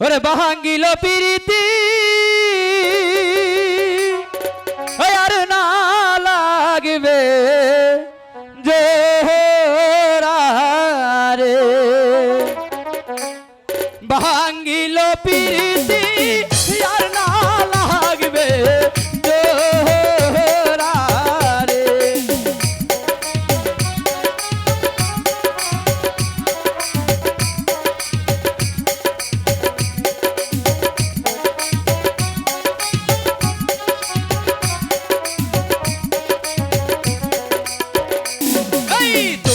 ওরে বাহাঙ্গিল পিরিতি। ¡Papito!